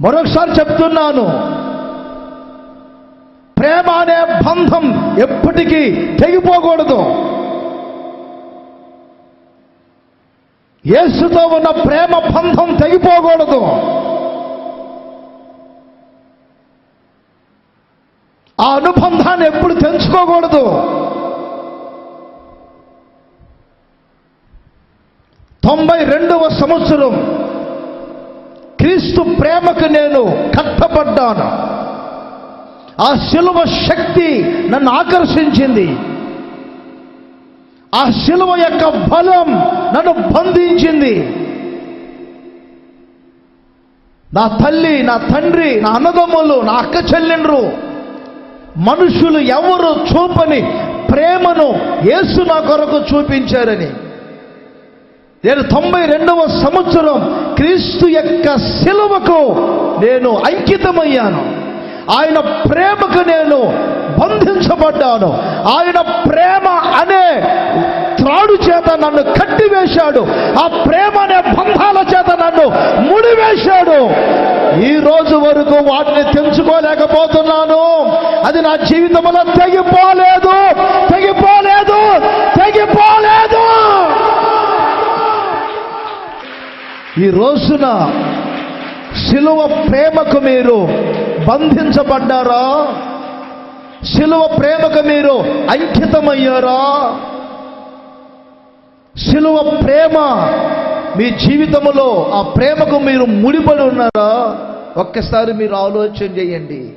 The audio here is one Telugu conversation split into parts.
మరొకసారి చెప్తున్నాను. ప్రేమ అనే బంధం ఎప్పటికీ తెగిపోకూడదు. యేసుతో ఉన్న ప్రేమ బంధం తెగిపోకూడదు. ఆ అనుబంధాన్ని ఎప్పుడు తెంచుకోకూడదు. తొంభై రెండవ సంవత్సరం క్రీస్తు ప్రేమకు నేను కట్టబడ్డాను. ఆ శిలువ శక్తి నన్ను ఆకర్షించింది. ఆ శిలువ యొక్క బలం నన్ను బంధించింది. నా తల్లి నా తండ్రి నా అన్నదమ్ములు నా అక్క చెల్లెండ్రు మనుషులు ఎవరు చూపని ప్రేమను యేసు నా కొరకు చూపించారని. నేను తొంభై రెండవ సంవత్సరం క్రీస్తు యొక్క శిలువకు నేను అంకితమయ్యాను. ఆయన ప్రేమకు నేను బంధించబడ్డాను. ఆయన ప్రేమ అనే త్రాడు చేత నన్ను కట్టివేశాడు. ఆ ప్రేమ అనే బంధాల చేత నన్ను ముడివేశాడు. ఈ రోజు వరకు వాటిని తెంచుకోలేకపోతున్నాను. అది నా జీవితంలో తెగిపోలేదు తెగిపోలేదు తెగిపోలేదు ఈ రోజున శిలువ ప్రేమకు మీరు బంధించబడ్డారా? శిలువ ప్రేమకు మీరు అంకితమయ్యారా? శిలువ ప్రేమ మీ జీవితంలో ఆ ప్రేమకు మీరు ముడిపడి ఉన్నారా? ఒక్కసారి మీరు ఆలోచన చేయండి.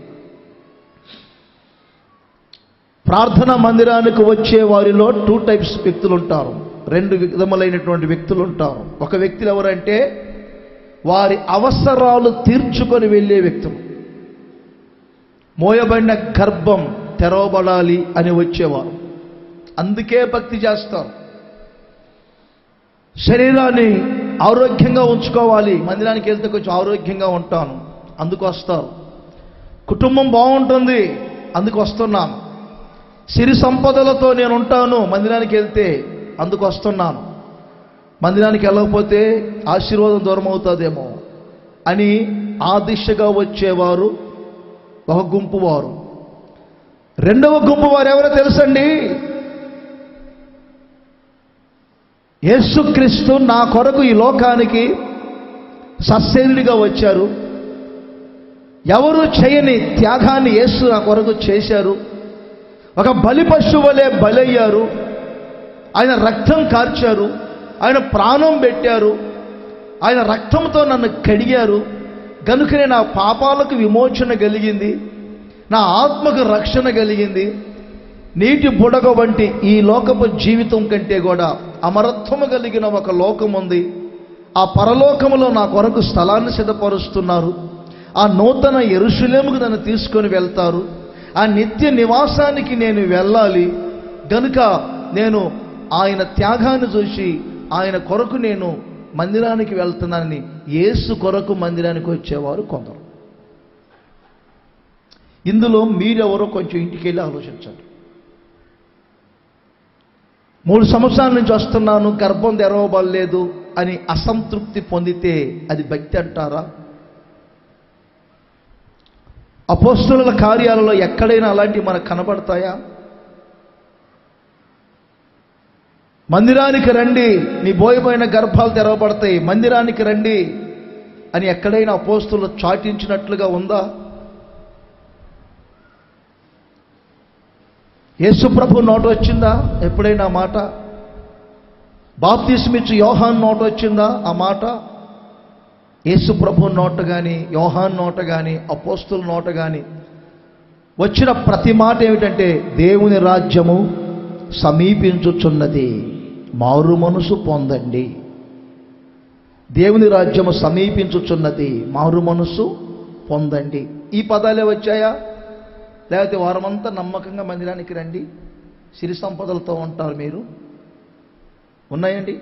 ప్రార్థనా మందిరానికి వచ్చే వారిలో టూ టైప్స్ వ్యక్తులు ఉంటారు. రెండు విధములైనటువంటి వ్యక్తులు ఉంటారు ఒక వ్యక్తులు ఎవరంటే వారి అవసరాలు తీర్చుకొని వెళ్ళే వ్యక్తులు. మోయబడిన గర్భం తెరవబడాలి అని వచ్చేవారు. అందుకే భక్తి చేస్తారు. శరీరాన్ని ఆరోగ్యంగా ఉంచుకోవాలి. మందిరానికి వెళ్తే కొంచెం ఆరోగ్యంగా ఉంటాను. అందుకు వస్తారు. కుటుంబం బాగుంటుంది. అందుకు వస్తున్నాను. సిరి సంపదలతో నేను ఉంటాను. మందిరానికి వెళ్తే అందుకు వస్తున్నాను. మందిరానికి వెళ్ళకపోతే ఆశీర్వాదం దూరం అవుతుందేమో అని ఆ దిశగా వచ్చేవారు ఒక గుంపు వారు రెండవ గుంపు వారు ఎవరో తెలుసండి? యేసుక్రీస్తు నా కొరకు ఈ లోకానికి సస్సేనుడిగా వచ్చారు. ఎవరు చేయని త్యాగాన్ని యేసు నా కొరకు చేశారు. ఒక బలి పశువులే బలయ్యారు. ఆయన రక్తం కార్చారు ఆయన ప్రాణం పెట్టారు ఆయన రక్తంతో నన్ను కడిగారు. కనుకనే నా పాపాలకు విమోచన కలిగింది నా ఆత్మకు రక్షణ కలిగింది. నీటి బుడగ వంటి ఈ లోకపు జీవితం కంటే కూడా అమరత్వము కలిగిన ఒక లోకం ఉంది. ఆ పరలోకములో నా కొరకు స్థలాన్ని సిద్ధపరుస్తున్నారు. ఆ నూతన ఎరుషులేముకు నన్ను తీసుకొని వెళ్తారు. ఆ నిత్య నివాసానికి నేను వెళ్ళాలి. గనుక నేను ఆయన త్యాగాన్ని చూసి ఆయన కొరకు నేను మందిరానికి వెళ్తున్నానని యేసు కొరకు మందిరానికి వచ్చేవారు కొందరు. ఇందులో మీరెవరో కొంచెం ఇంటికి వెళ్ళి ఆలోచించండి. మూడు సంవత్సరాల నుంచి వస్తున్నాను గర్భం తెరవబడలేదు అని అసంతృప్తి పొందితే అది భక్తి అంటారా? అపోస్తుల కార్యాలలో ఎక్కడైనా అలాంటివి మనకు కనబడతాయా? మందిరానికి రండి నీ బోయమైన గర్భాలు తెరవబడతాయి. మందిరానికి రండి అని ఎక్కడైనా అపోస్తులు చాటించినట్లుగా ఉందా? యేసుప్రభు నోట వచ్చిందా? ఎప్పుడైనా ఆ మాట? బాప్తిస్మిచ్చు యోహాన్ నోట వచ్చిందా? ఆ మాట? యేసుప్రభు నోట కానీ యోహాన్ నోట కానీ అపోస్తుల నోట కానీ వచ్చిన ప్రతి మాట ఏమిటంటే దేవుని రాజ్యము సమీపించుచున్నది. మారు మనసు పొందండి. దేవుని రాజ్యము సమీపించుచున్నది మారు మనసు పొందండి. ఈ పదాలే వచ్చాయా? లేకపోతే వారమంతా నమ్మకంగా మందిరానికి రండి. సిరి సంపదలతో ఉంటారు మీరు. ఉన్నాయండి?